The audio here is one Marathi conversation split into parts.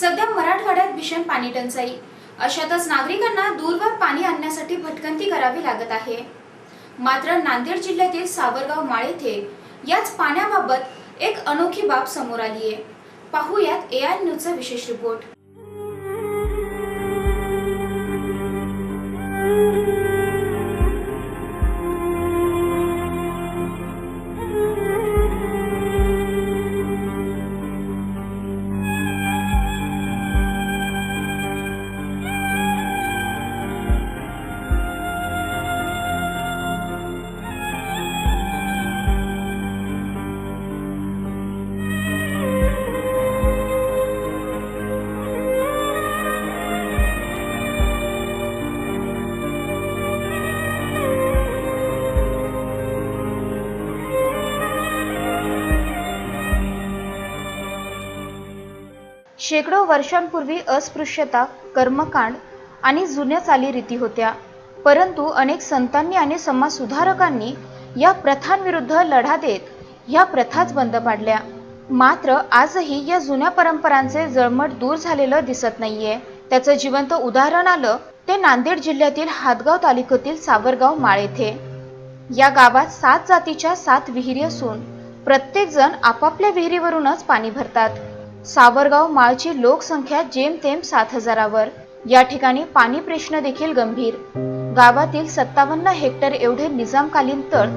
सध्या मराठवाड्यात भीषण पाणी टंचाई. अशातच नागरिकांना दूरवर पाणी आणण्यासाठी भटकंती करावी लागत आहे. मात्र नांदेड जिल्ह्यातील सावरगाव माळ येथे याच पाण्याबाबत एक अनोखी बाब समोर आली आहे पाहूयात ए आय न्यूजचा विशेष रिपोर्ट. शेकडो वर्षांपूर्वी अस्पृश्यता कर्मकांड आणि जुन्या चालीरीती होत्या. परंतु अनेक संतांनी आणि समाजसुधारकांनी या प्रथांविरुद्ध लढा देत या प्रथाच बंद पाडल्या. मात्र आजही या जुन्या परंपरांचे जळमट दूर झालेलं दिसत नाहीये. त्याचं जिवंत उदाहरण आलं ते नांदेड जिल्ह्यातील हातगाव तालुक्यातील सावरगाव माळ येथे. या गावात सात जातीच्या सात विहिरी असून प्रत्येकजण आपापल्या विहिरीवरूनच पाणी भरतात. सावरगाव माळची लोकसंख्या जेमतेम सात हजारावर. या ठिकाणी पाणी प्रश्न देखील गंभीर. गावातील सत्तावन्न हेक्टर एवढे निजामकालीन तळ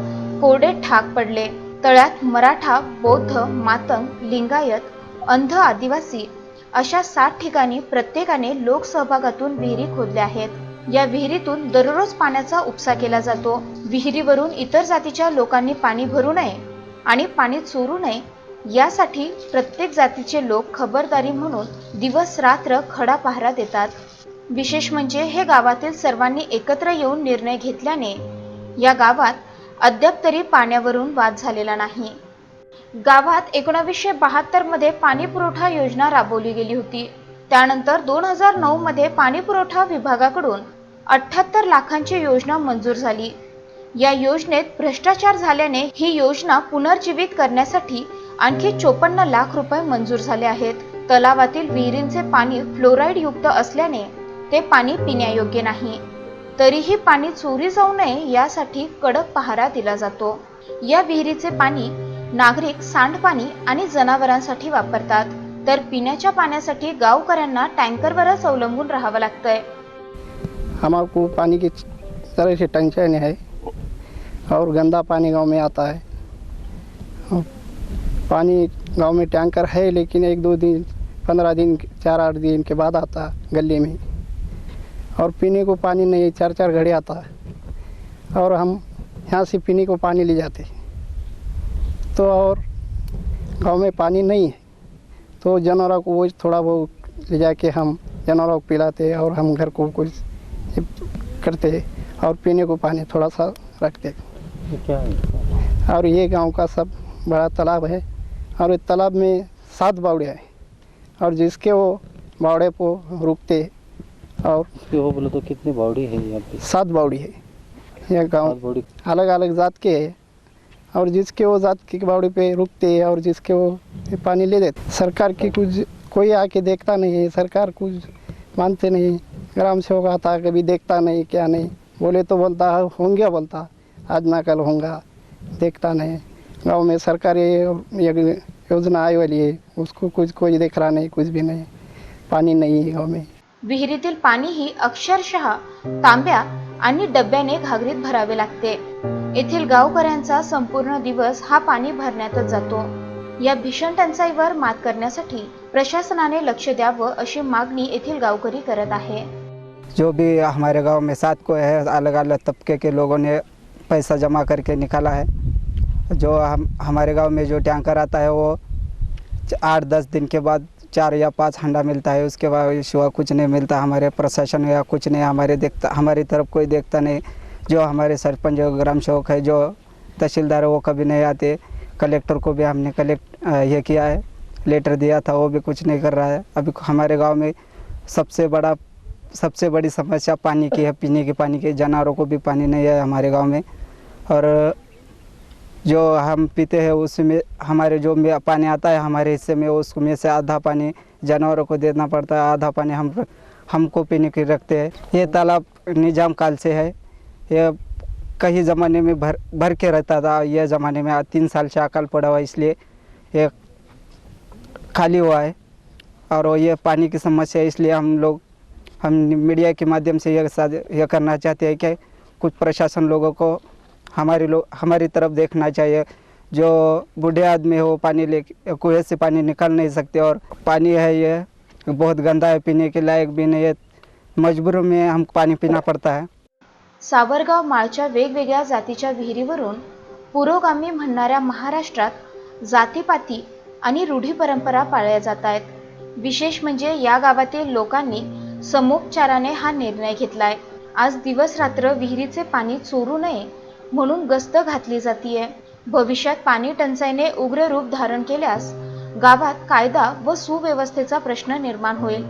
कोरडे ठाक पडले. तळ्यात मराठा बौद्ध मातंग लिंगायत अंध आदिवासी अशा सात ठिकाणी प्रत्येकाने लोकसहभागातून विहिरी खोदल्या आहेत. या विहिरीतून दररोज पाण्याचा उपसा केला जातो. विहिरीवरून इतर जातीच्या लोकांनी पाणी भरू नये आणि पाणी चोरू नये यासाठी प्रत्येक जातीचे लोक खबरदारी म्हणून दिवस रात्र खडा पहारा देतात. विशेष म्हणजे हे गावातील सर्वांनी एकत्र येऊन निर्णय घेतल्याने या गावात अद्याप तरी पाण्यावरून वाद झालेला नाही. गावात एकोणावीसशे बहात्तरमध्ये पाणी पुरवठा योजना राबवली गेली होती. त्यानंतर दोन हजार नऊ मध्ये पाणी पुरवठा विभागाकडून अठ्याहत्तर लाखांची योजना मंजूर झाली. या योजनेत भ्रष्टाचार झाल्याने ही योजना पुनर्जीवित करण्यासाठी आणखी चोपन्न लाख रुपये मंजूर झाले आहेत. तलावातील विहिरींचे पाणी फ्लोराईड युक्त असल्याने ते पाणी पिण्यायोग्य नाही. तरीही पाणी चोरी जाऊ नये यासाठी कडक पहारा दिला जातो. या विहिरीचे पाणी नागरिक सांडपाणी आणि जनावरांसाठी वापरतात. तर पिण्याच्या पाण्यासाठी गावकऱ्यांना टँकरवरच अवलंबून राहावं लागतंय. हमारे को पानी की तरह से टेंशन है और गंदा पानी गांव में आता है. पानी गाँव में टैंकर है लेकिन एक दो दिन पंद्रह दिन चार आठ दिन के बाद आता गली में। और पीने को पानी नहीं चार चार घड़े आता। और हम यहाँ से पीने को पानी ले जाते। तो और गाँव में पानी नहीं है। तो जानवरों को वो थोड़ा बहुत ले जाके हम जानवरों को पिलाते और हम घर को कुछ करते और पीने को पानी थोड़ा सा रखते। है? और ये गाँव का सब बड़ा तालाब है। और इस तालाब में सात बावड़े हैं। और जिसके वो बावड़े को रुकते और इसके हो बोले तो कितनी बावड़ी है यहाँ पे? सात बावड़ी है। यह गाँव अलग अलग जात के है। और जिसके वो जात की बावड़ी पे रुकते हैं और जिसके वो पानी ले देते सरकार की कुछ कोई आके देखता नहीं है। सरकार कुछ मानते नहीं ग्राम सेवक आता कभी देखता नहीं क्या नहीं। बोले तो बोलता होंगे बोलता। आज ना कल होगा। देखता नहीं गांव में सरकारी योजना आई वाली है उसको कुछ कोई देख रहा नहीं कुछ भी नहीं पानी नहीं है गाँव में। विहिरीतील पाणी ही अक्षरशः तांब्या आणि डब्याने घागरीत भरावे लागते. येथील गावकऱ्यांचा संपूर्ण दिवस हा पाणी भरण्यातच जातो. या भीषण टंचाईवर मात करण्यासाठी प्रशासनाने लक्ष द्यावं अशी मागणी येथील गावकरी करत आहे. जो भी हमारे गांव में सात को है अलग अलग तबके के लोगों ने पैसा जमा करके निकाला है। जो हम, हमारे गाँव में जो टैंकर आता है, वो आठ दस दिन के बाद चार या पाँच हंडा मिलता है। उसके बाद सिवा कुछ नहीं मिलता, हमारे प्रशासन या कुछ नहीं, हमारे देखता, हमारी तरफ़ कोई देखता नहीं। जो हमारे सरपंच ग्राम सेवक है, जो तहसीलदार वो कभी नहीं आते। कलेक्टर को भी हमने कलेक्ट ये किया है। लेटर दिया था, वो भी कुछ नहीं कर रहा है। अभी हमारे गाँव में सबसे बड़ा, सबसे बड़ी समस्या पानी की है, पीने के पानी की, जानवरों को भी पानी नहीं है हमारे गाँव में। और जो हम पीते हैं, उसमें हमारे जो पानी आता है, हमारे हिस्से में उसमें से आधा पानी जानवरों को देना पड़ता है, आधा पानी हम हमको पीने के रखते हैं। ये तालाब निज़ाम काल से है। ये कई ज़माने में भर भर के रहता था। ये ज़माने में तीन साल से अकाल पड़ा हुआ इसलिए ये खाली हुआ है। और ये पानी की समस्या इसलिए हम लोग, हम मीडिया के माध्यम से यह यह करना चाहते हैं कि कुछ प्रशासन लोगों को हमारे लोग हमारी तरफ देखना चाहिए। जो बूढ़े आदमी हो पानी ले कुएं से पानी निकाल नहीं सकते और पानी है ये बहुत गंदा है पीने के लायक भी नहीं है। मजबूर में हम पानी पीना पड़ता है। सावरगाव माळच्या वेगवेगळ्या जातीच्या विहिरीवरून पुरोगामी म्हणणाऱ्या महाराष्ट्रात जातीपाती आणि रूढी परंपरा पाळल्या जात आहेत. विशेष म्हणजे या गावातील लोकांनी समोपचाराने हा निर्णय घेतलाय. आज दिवस रात्र विहिरीचे पाणी चोरू नये म्हणून गस्त घातली जातीये. भविष्यात पाणी टंचाईने उग्र रूप धारण केल्यास गावात कायदा व सुव्यवस्थेचा प्रश्न निर्माण होईल.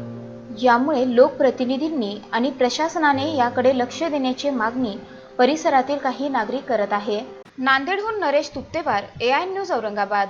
यामुळे लोकप्रतिनिधींनी आणि प्रशासनाने याकडे लक्ष देण्याची मागणी परिसरातील काही नागरिक करत आहे. नांदेडहून Naresh Tuptewar A I news Aurangabad.